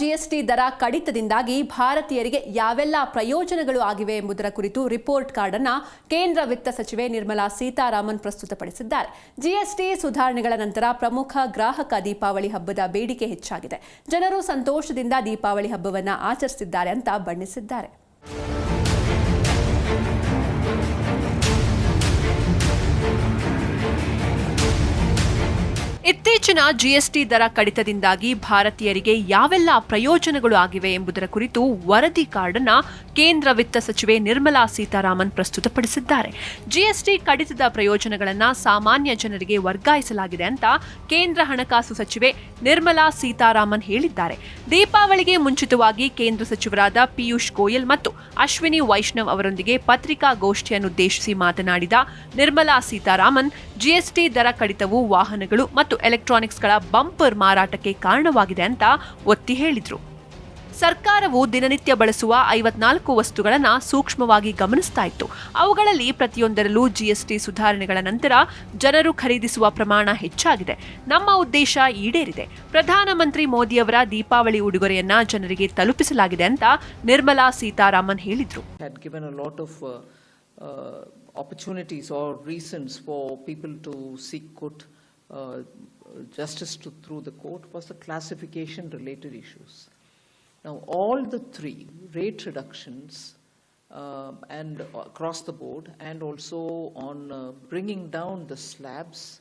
GST ದರ ಕಡಿತದಿಂದಾಗಿ ಭಾರತೀಯರಿಗೆ ಯಾವೆಲ್ಲ ಪ್ರಯೋಜನಗಳು ಆಗಿವೆ ಎಂಬುದರ ಕುರಿತು ರಿಪೋರ್ಟ್ ಕಾರ್ಡ್ ಅನ್ನು ಕೇಂದ್ರ ವಿತ್ತ ಸಚಿವೆ ನಿರ್ಮಲಾ ಸೀತಾರಾಮನ್ ಪ್ರಸ್ತುತಪಡಿಸಿದ್ದಾರೆ. ಜಿಎಸ್ಟಿ ಸುಧಾರಣೆಗಳ ನಂತರ ಪ್ರಮುಖ ಗ್ರಾಹಕ ದೀಪಾವಳಿ ಹಬ್ಬದ ಬೇಡಿಕೆ ಹೆಚ್ಚಾಗಿದೆ. ಜನರು ಸಂತೋಷದಿಂದ ದೀಪಾವಳಿ ಹಬ್ಬವನ್ನು ಆಚರಿಸಿದ್ದಾರೆ ಅಂತ ಬಣ್ಣಿಸಿದ್ದಾರೆ. ಇತ್ತೀಚಿನ ಜಿಎಸ್ಟಿ ದರ ಕಡಿತದಿಂದಾಗಿ ಭಾರತೀಯರಿಗೆ ಯಾವೆಲ್ಲ ಪ್ರಯೋಜನಗಳು ಆಗಿವೆ ಎಂಬುದರ ಕುರಿತು ವರದಿ ಕಾರ್ಡ್ ಅನ್ನ ಕೇಂದ್ರ ವಿತ್ತ ಸಚಿವೆ ನಿರ್ಮಲಾ ಸೀತಾರಾಮನ್ ಪ್ರಸ್ತುತಪಡಿಸಿದ್ದಾರೆ. ಜಿಎಸ್ಟಿ ಕಡಿತದ ಪ್ರಯೋಜನಗಳನ್ನು ಸಾಮಾನ್ಯ ಜನರಿಗೆ ವರ್ಗಾಯಿಸಲಾಗಿದೆ ಅಂತ ಕೇಂದ್ರ ಹಣಕಾಸು ಸಚಿವೆ ನಿರ್ಮಲಾ ಸೀತಾರಾಮನ್ ಹೇಳಿದ್ದಾರೆ. ದೀಪಾವಳಿಗೆ ಮುಂಚಿತವಾಗಿ ಕೇಂದ್ರ ಸಚಿವರಾದ ಪಿಯೂಷ್ ಗೋಯಲ್ ಮತ್ತು ಅಶ್ವಿನಿ ವೈಷ್ಣವ್ ಅವರೊಂದಿಗೆ ಪತ್ರಿಕಾಗೋಷ್ಠಿಯನ್ನುದ್ದೇಶಿಸಿ ಮಾತನಾಡಿದ ನಿರ್ಮಲಾ ಸೀತಾರಾಮನ್ ಜಿಎಸ್ಟಿ ದರ ಕಡಿತವು ವಾಹನಗಳು ಮತ್ತು ಎಲೆಕ್ಟ್ರಾನಿಕ್ಸ್ಗಳ ಬಂಪರ್ ಮಾರಾಟಕ್ಕೆ ಕಾರಣವಾಗಿದೆ ಅಂತ ಒತ್ತಿ ಹೇಳಿದರು. ಸರ್ಕಾರವು ದಿನನಿತ್ಯ ಬಳಸುವ ಐವತ್ನಾಲ್ಕು ವಸ್ತುಗಳನ್ನು ಸೂಕ್ಷ್ಮವಾಗಿ ಗಮನಿಸ್ತಾ ಇತ್ತು. ಅವುಗಳಲ್ಲಿ ಪ್ರತಿಯೊಂದರಲ್ಲೂ ಜಿಎಸ್ಟಿ ಸುಧಾರಣೆಗಳ ನಂತರ ಜನರು ಖರೀದಿಸುವ ಪ್ರಮಾಣ ಹೆಚ್ಚಾಗಿದೆ. ನಮ್ಮ ಉದ್ದೇಶ ಈಡೇರಿದೆ. ಪ್ರಧಾನಮಂತ್ರಿ ಮೋದಿಯವರ ದೀಪಾವಳಿ ಉಡುಗೊರೆಯನ್ನ ಜನರಿಗೆ ತಲುಪಿಸಲಾಗಿದೆ ಅಂತ ನಿರ್ಮಲಾ ಸೀತಾರಾಮನ್ ಹೇಳಿದ್ರು. Uh, uh, opportunities or reasons for people to seek court uh, justice to, through the court was the classification related issues. Now, all the three rate reductions um, and across the board, and also on uh, bringing down the slabs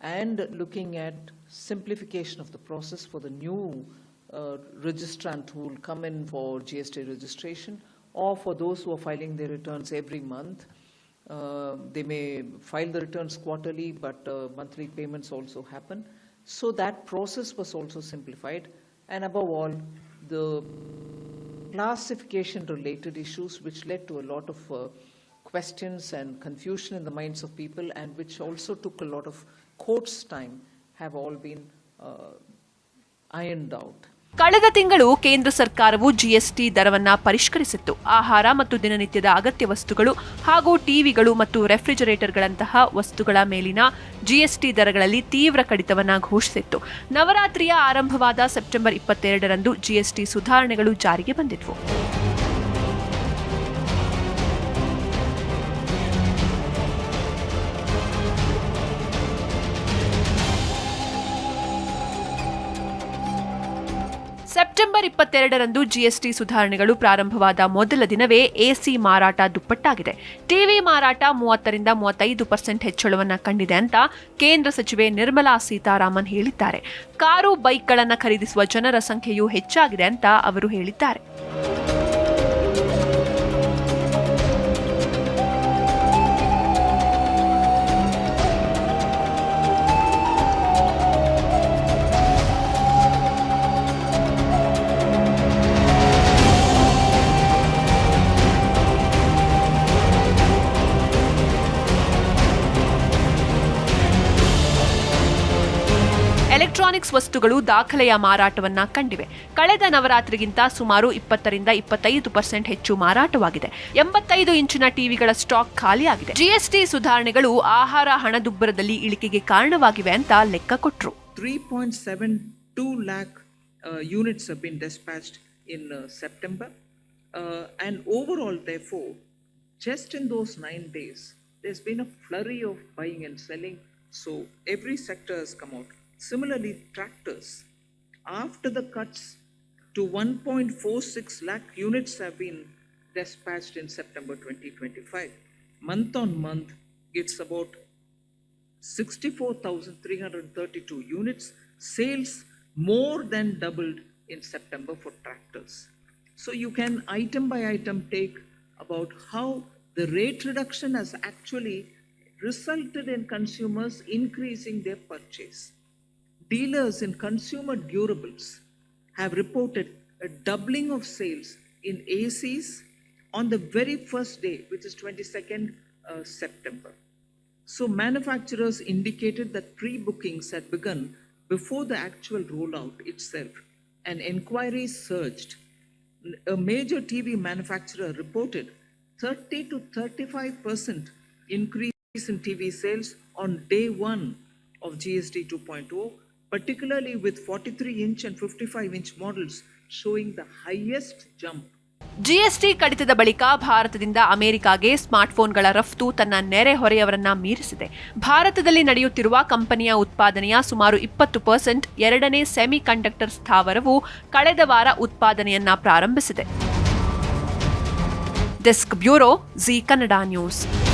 and looking at simplification of the process for the new uh, registrant who will come in for GST registration or for those who are filing their returns every month. Uh, They may file the returns quarterly, but uh, monthly payments also happen. So that process was also simplified. And above all, the classification related issues which led to a lot of uh, questions and confusion in the minds of people and which also took a lot of court's time have all been uh, ironed out. ಕಳೆದ ತಿಂಗಳು ಕೇಂದ್ರ ಸರ್ಕಾರವು GST ದರವನ್ನ ಪರಿಷ್ಕರಿಸಿತ್ತು. ಆಹಾರ ಮತ್ತು ದಿನನಿತ್ಯದ ಅಗತ್ಯ ವಸ್ತುಗಳು ಹಾಗೂ ಟಿವಿಗಳು ಮತ್ತು ರೆಫ್ರಿಜರೇಟರ್ಗಳಂತಹ ವಸ್ತುಗಳ ಮೇಲಿನ ಜಿಎಸ್ಟಿ ದರಗಳಲ್ಲಿ ತೀವ್ರ ಕಡಿತವನ್ನ ಘೋಷಿಸಿತ್ತು. ನವರಾತ್ರಿಯ ಆರಂಭವಾದ ಸೆಪ್ಟೆಂಬರ್ ಇಪ್ಪತ್ತೆರಡರಂದು ಜಿಎಸ್ಟಿ ಸುಧಾರಣೆಗಳು ಜಾರಿಗೆ ಬಂದಿದ್ವು. ಸೆಪ್ಟೆಂಬರ್ ಇಪ್ಪತ್ತೆರಡರಂದು ಜಿಎಸ್ಟಿ ಸುಧಾರಣೆಗಳು ಪ್ರಾರಂಭವಾದ ಮೊದಲ ದಿನವೇ ಎಸಿ ಮಾರಾಟ ದುಪ್ಪಟ್ಟಾಗಿದೆ. ಟಿವಿ ಮಾರಾಟ ಮೂವತ್ತರಿಂದ ಮೂವತ್ತೈದು ಪರ್ಸೆಂಟ್ ಹೆಚ್ಚಳವನ್ನು ಕಂಡಿದೆ ಅಂತ ಕೇಂದ್ರ ಸಚಿವೆ ನಿರ್ಮಲಾ ಸೀತಾರಾಮನ್ ಹೇಳಿದ್ದಾರೆ. ಕಾರು ಬೈಕ್ಗಳನ್ನು ಖರೀದಿಸುವ ಜನರ ಸಂಖ್ಯೆಯೂ ಹೆಚ್ಚಾಗಿದೆ ಅಂತ ಅವರು ಹೇಳಿದ್ದಾರೆ. ಎಲೆಕ್ಟ್ರಾನಿಕ್ಸ್ ವಸ್ತುಗಳು ದಾಖಲೆಯ ಮಾರಾಟವನ್ನು ಕಂಡಿವೆ. ಕಳೆದ ನವರಾತ್ರಿಗಿಂತ ಸುಮಾರು ಇಪ್ಪತ್ತರಿಂದ ಇಪ್ಪತ್ತೈದು ಪರ್ಸೆಂಟ್ ಹೆಚ್ಚು ಮಾರಾಟವಾಗಿದೆ. ಎಂಬತ್ತೈದು ಇಂಚಿನ ಟಿವಿಗಳ ಸ್ಟಾಕ್ ಖಾಲಿಯಾಗಿದೆ. ಜಿಎಸ್ಟಿ ಸುಧಾರಣೆಗಳು ಆಹಾರ ಹಣದುಬ್ಬರದಲ್ಲಿ ಇಳಿಕೆಗೆ ಕಾರಣವಾಗಿವೆ ಅಂತ ಲೆಕ್ಕ ಕೊಟ್ಟರು three point seven two been dispatched in September and over all the four just in those nine days this been flurry of buying and selling so every sectors come out Similarly, tractors, after the cuts to 1.46 lakh units have been dispatched in September 2025. Month on month, it's about 64,332 units. Sales more than doubled in September for tractors. So you can item by item take about how the rate reduction has actually resulted in consumers increasing their purchase. Dealers in consumer durables have reported a doubling of sales in ACs on the very first day, which is 22nd uh, September. So manufacturers indicated that pre-bookings had begun before the actual rollout itself and inquiries surged. A major TV manufacturer reported 30 to 35% increase in TV sales on day one of GST 2.0 particularly with 43 inch and 55 inch models showing the highest jump. GST ಕಡಿತದ ಬಳಿಕ ಭಾರತದಿಂದ ಅಮೆರಿಕಾಗೆ ಸ್ಮಾರ್ಟ್ಫೋನ್ಗಳ ರಫ್ತು ತನ್ನ ನೆರೆಹೊರೆಯವರನ್ನ ಮೀರಿಸಿದೆ. ಭಾರತದಲ್ಲಿ ನಡೆಯುತ್ತಿರುವ ಕಂಪನಿಯ ಉತ್ಪಾದನೆಯ ಸುಮಾರು ಇಪ್ಪತ್ತು ಪರ್ಸೆಂಟ್ ಎರಡನೇ ಸೆಮಿ ಕಂಡಕ್ಟರ್ ಸ್ಥಾವರವು ಕಳೆದ ವಾರ ಉತ್ಪಾದನೆಯನ್ನ ಪ್ರಾರಂಭಿಸಿದೆ. Desk bureau Zee Kannada news.